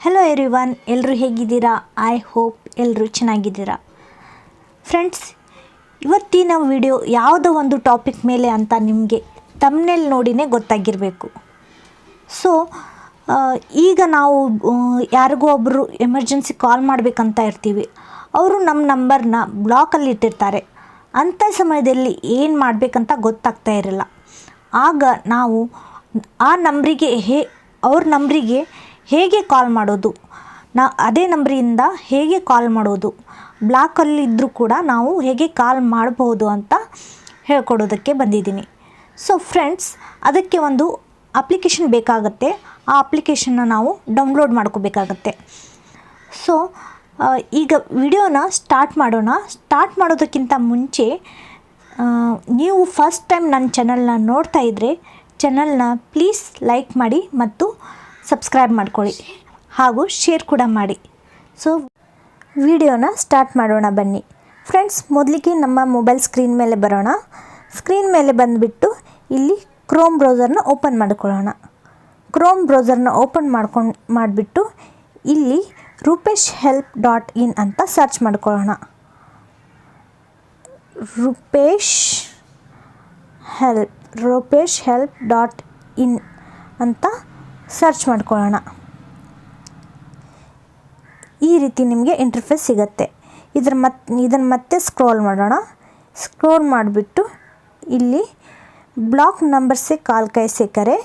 Hello every one ಎಲ್ಲರೂ ಹೇಗಿದ್ದೀರಾ? I hope ಎಲ್ಲರೂ ಚೆನ್ನಾಗಿದ್ದೀರಾ. ಫ್ರೆಂಡ್ಸ್ ಇವತ್ತಿನ ವಿಡಿಯೋ ಯಾವುದೋ ಒಂದು ಟಾಪಿಕ್ ಮೇಲೆ ಅಂತ ನಿಮಗೆ ತಮ್ಮನೇಲಿ ನೋಡಿನೇ ಗೊತ್ತಾಗಿರಬೇಕು. ಸೊ ಈಗ ನಾವು ಯಾರಿಗೂ ಒಬ್ಬರು ಎಮರ್ಜೆನ್ಸಿ ಕಾಲ್ ಮಾಡಬೇಕಂತ ಇರ್ತೀವಿ. ಅವರು ನಮ್ಮ ನಂಬರ್ನ ಬ್ಲಾಕಲ್ಲಿ ಇಟ್ಟಿರ್ತಾರೆ. ಅಂಥ ಸಮಯದಲ್ಲಿ ಏನು ಮಾಡಬೇಕಂತ ಗೊತ್ತಾಗ್ತಾ ಇರಲ್ಲ. ಆಗ ನಾವು ಆ ನಂಬರಿಗೆ ಹೇ, ಅವ್ರ ನಂಬರಿಗೆ ಹೇಗೆ ಕಾಲ್ ಮಾಡೋದು? ನಾ ಅದೇ ನಂಬರಿಂದ ಹೇಗೆ ಕಾಲ್ ಮಾಡೋದು? ಬ್ಲಾಕಲ್ಲಿದ್ದರೂ ಕೂಡ ನಾವು ಹೇಗೆ ಕಾಲ್ ಮಾಡಬಹುದು ಅಂತ ಹೇಳ್ಕೊಡೋದಕ್ಕೆ ಬಂದಿದ್ದೀನಿ. ಸೊ ಫ್ರೆಂಡ್ಸ್ ಅದಕ್ಕೆ ಒಂದು ಅಪ್ಲಿಕೇಶನ್ ಬೇಕಾಗುತ್ತೆ. ಆ ಅಪ್ಲಿಕೇಶನ್ನ ನಾವು ಡೌನ್ಲೋಡ್ ಮಾಡ್ಕೋಬೇಕಾಗತ್ತೆ. ಸೊ ಈಗ ವಿಡಿಯೋನ ಸ್ಟಾರ್ಟ್ ಮಾಡೋಣ. ಸ್ಟಾರ್ಟ್ ಮಾಡೋದಕ್ಕಿಂತ ಮುಂಚೆ ನೀವು ಫಸ್ಟ್ ಟೈಮ್ ನನ್ನ ಚಾನಲ್ನ ನೋಡ್ತಾ ಇದ್ದರೆ ಚಾನಲ್ನ ಪ್ಲೀಸ್ ಲೈಕ್ ಮಾಡಿ ಮತ್ತು ಸಬ್ಸ್ಕ್ರೈಬ್ ಮಾಡ್ಕೊಳ್ಳಿ ಹಾಗೂ ಶೇರ್ ಕೂಡ ಮಾಡಿ. ಸೊ ವಿಡಿಯೋನ ಸ್ಟಾರ್ಟ್ ಮಾಡೋಣ ಬನ್ನಿ. ಫ್ರೆಂಡ್ಸ್ ಮೊದಲಿಗೆ ನಮ್ಮ ಮೊಬೈಲ್ ಸ್ಕ್ರೀನ್ ಮೇಲೆ ಬರೋಣ. ಸ್ಕ್ರೀನ್ ಮೇಲೆ ಬಂದುಬಿಟ್ಟು ಇಲ್ಲಿ ಕ್ರೋಮ್ ಬ್ರೌಸರ್ನ ಓಪನ್ ಮಾಡ್ಕೊಳ್ಳೋಣ. ಕ್ರೋಮ್ ಬ್ರೌಸರ್ನ ಓಪನ್ ಮಾಡ್ಕೊಂಡು, ಮಾಡಿಬಿಟ್ಟು ಇಲ್ಲಿ ರೂಪೇಶ್ ಹೆಲ್ಪ್ ಡಾಟ್ ಇನ್ ಅಂತ ಸರ್ಚ್ ಮಾಡ್ಕೊಳ್ಳೋಣ. Rupesh help Rupesh help dot in ಅಂತ ಸರ್ಚ್ ಮಾಡ್ಕೊಳ್ಳೋಣ. ಈ ರೀತಿ ನಿಮಗೆ ಇಂಟರ್ಫೇಸ್ ಸಿಗುತ್ತೆ. ಇದ್ರ ಮತ್ ಇದನ್ನು ಮತ್ತೆ ಸ್ಕ್ರೋಲ್ ಮಾಡೋಣ. ಸ್ಕ್ರೋಲ್ ಮಾಡಿಬಿಟ್ಟು ಇಲ್ಲಿ ಬ್ಲಾಕ್ ನಂಬರ್ ಕಾಲ್ ಕೈ ಸಿಕ್ಕರೆ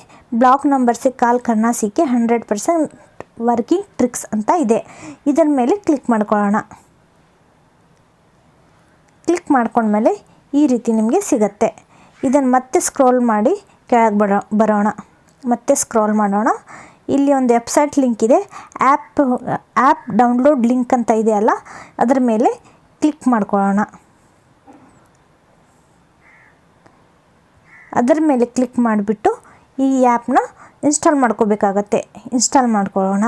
ಬ್ಲಾಕ್ ನಂಬರ್ಸೆ ಕಾಲ್ ಕಣ್ಣ ಸಿಕ್ಕಿ ಹಂಡ್ರೆಡ್ ಪರ್ಸೆಂಟ್ ವರ್ಕಿಂಗ್ ಟ್ರಿಕ್ಸ್ ಅಂತ ಇದೆ. ಇದರ ಮೇಲೆ ಕ್ಲಿಕ್ ಮಾಡ್ಕೊಳ್ಳೋಣ. ಕ್ಲಿಕ್ ಮಾಡ್ಕೊಂಡ್ಮೇಲೆ ಈ ರೀತಿ ನಿಮಗೆ ಸಿಗತ್ತೆ. ಇದನ್ನು ಮತ್ತೆ ಸ್ಕ್ರೋಲ್ ಮಾಡಿ ಕೆಳಗೆ ಬರೋ, ಬರೋಣ. ಮತ್ತೆ ಸ್ಕ್ರಾಲ್ ಮಾಡೋಣ. ಇಲ್ಲಿ ಒಂದು ವೆಬ್ಸೈಟ್ ಲಿಂಕ್ ಇದೆ. ಆ್ಯಪ್ ಆ್ಯಪ್ ಡೌನ್ಲೋಡ್ ಲಿಂಕ್ ಅಂತ ಇದೆಯಲ್ಲ ಅದರ ಮೇಲೆ ಕ್ಲಿಕ್ ಮಾಡ್ಕೊಳ್ಳೋಣ. ಅದರ ಮೇಲೆ ಕ್ಲಿಕ್ ಮಾಡಿಬಿಟ್ಟು ಈ ಆ್ಯಪ್ನ ಇನ್ಸ್ಟಾಲ್ ಮಾಡ್ಕೋಬೇಕಾಗತ್ತೆ. ಇನ್ಸ್ಟಾಲ್ ಮಾಡ್ಕೊಳ್ಳೋಣ.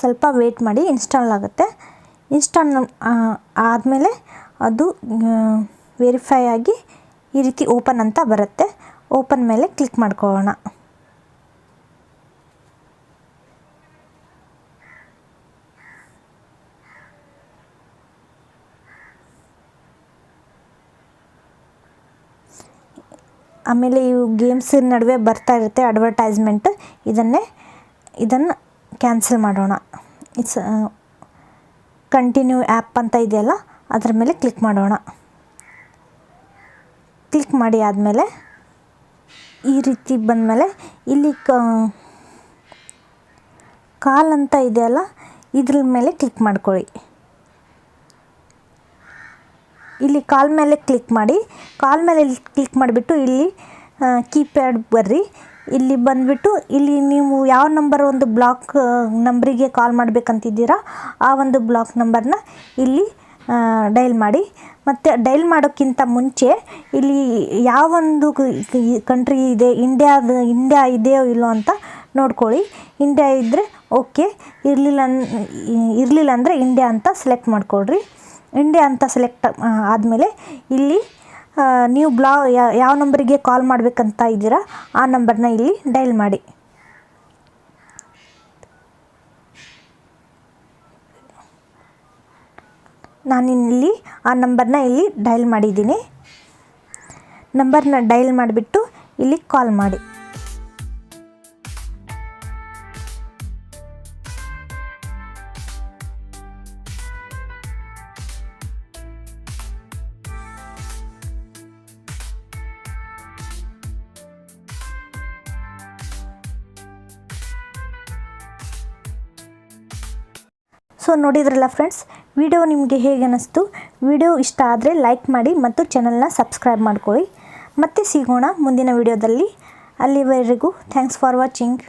ಸ್ವಲ್ಪ ವೇಟ್ ಮಾಡಿ ಇನ್ಸ್ಟಾಲ್ ಆಗುತ್ತೆ. ಇನ್ಸ್ಟಾಲ್ ಆದಮೇಲೆ ಅದು ವೆರಿಫೈ ಆಗಿ ಈ ರೀತಿ ಓಪನ್ ಅಂತ ಬರುತ್ತೆ. ಓಪನ್ ಮೇಲೆ ಕ್ಲಿಕ್ ಮಾಡ್ಕೊಳ್ಳೋಣ. ಆಮೇಲೆ ಇವು ಗೇಮ್ಸ್ ನಡುವೆ ಬರ್ತಾ ಇರುತ್ತೆ ಅಡ್ವರ್ಟೈಸ್ಮೆಂಟ್ ಇದನ್ನೇ, ಇದನ್ನು ಕ್ಯಾನ್ಸಲ್ ಮಾಡೋಣ. ಇಟ್ಸ್ ಕಂಟಿನ್ಯೂ ಆ್ಯಪ್ ಅಂತ ಇದೆಯಲ್ಲ, ಅದರ ಮೇಲೆ ಕ್ಲಿಕ್ ಮಾಡೋಣ. ಕ್ಲಿಕ್ ಮಾಡಿ ಆದಮೇಲೆ ಈ ರೀತಿ ಬಂದಮೇಲೆ ಇಲ್ಲಿ ಕಾಲ್ ಅಂತ ಇದೆಯಲ್ಲ, ಇದ್ರ ಮೇಲೆ ಕ್ಲಿಕ್ ಮಾಡ್ಕೊಳ್ಳಿ. ಇಲ್ಲಿ ಕಾಲ್ ಮೇಲೆ ಕ್ಲಿಕ್ ಮಾಡಿ, ಕಾಲ್ ಮೇಲೆ ಕ್ಲಿಕ್ ಮಾಡಿಬಿಟ್ಟು ಇಲ್ಲಿ ಕೀಪ್ಯಾಡ್ ಬರ್ರಿ. ಇಲ್ಲಿ ಬಂದುಬಿಟ್ಟು ಇಲ್ಲಿ ನೀವು ಯಾವ ನಂಬರ್ ಒಂದು ಬ್ಲಾಕ್ ನಂಬರಿಗೆ ಕಾಲ್ ಮಾಡಬೇಕಂತಿದ್ದೀರಾ, ಆ ಒಂದು ಬ್ಲಾಕ್ ನಂಬರ್ನ ಇಲ್ಲಿ ಡೈಲ್ ಮಾಡಿ. ಮತ್ತು ಡೈಲ್ ಮಾಡೋಕ್ಕಿಂತ ಮುಂಚೆ ಇಲ್ಲಿ ಯಾವೊಂದು ಕಂಟ್ರಿ ಇದೆ ಇಂಡಿಯಾದ ಇಂಡಿಯಾ ಇದೆಯೋ ಇಲ್ಲೋ ಅಂತ ನೋಡ್ಕೊಳ್ಳಿ. ಇಂಡಿಯಾ ಇದ್ದರೆ ಓಕೆ ಇರಲಿಲ್ಲ ಇರಲಿಲ್ಲ ಅಂದರೆ ಇಂಡಿಯಾ ಅಂತ ಸೆಲೆಕ್ಟ್ ಮಾಡಿಕೊಡ್ರಿ ಇಂಡಿಯಾ ಅಂತ ಸೆಲೆಕ್ಟ್ ಆದಮೇಲೆ ಇಲ್ಲಿ ನೀವು ಬ್ಲಾ ಯಾವ ನಂಬರಿಗೆ ಕಾಲ್ ಮಾಡಬೇಕಂತ ಇದ್ದೀರಾ, ಆ ನಂಬರ್ನ ಇಲ್ಲಿ ಡೈಲ್ ಮಾಡಿ. ನಾನಿಲ್ಲಿ ಆ ನಂಬರ್ನ ಇಲ್ಲಿ ಡೈಲ್ ಮಾಡಿದ್ದೀನಿ. ನಂಬರ್ನ ಡೈಲ್ ಮಾಡಿಬಿಟ್ಟು ಇಲ್ಲಿ ಕಾಲ್ ಮಾಡಿ. ಸೊ ನೋಡಿದ್ರಲ್ಲ ಫ್ರೆಂಡ್ಸ್ ವಿಡಿಯೋ ನಿಮಗೆ ಹೇಗೆ ಅನ್ನಿಸ್ತು ವಿಡಿಯೋ ಇಷ್ಟ ಆದರೆ ಲೈಕ್ ಮಾಡಿ ಮತ್ತು ಚಾನಲ್ನ ಸಬ್ಸ್ಕ್ರೈಬ್ ಮಾಡ್ಕೊಳ್ಳಿ. ಮತ್ತೆ ಸಿಗೋಣ ಮುಂದಿನ ವಿಡಿಯೋದಲ್ಲಿ ಅಲ್ಲಿವರೆಗೂ ಥ್ಯಾಂಕ್ಸ್ ಫಾರ್ ವಾಚಿಂಗ್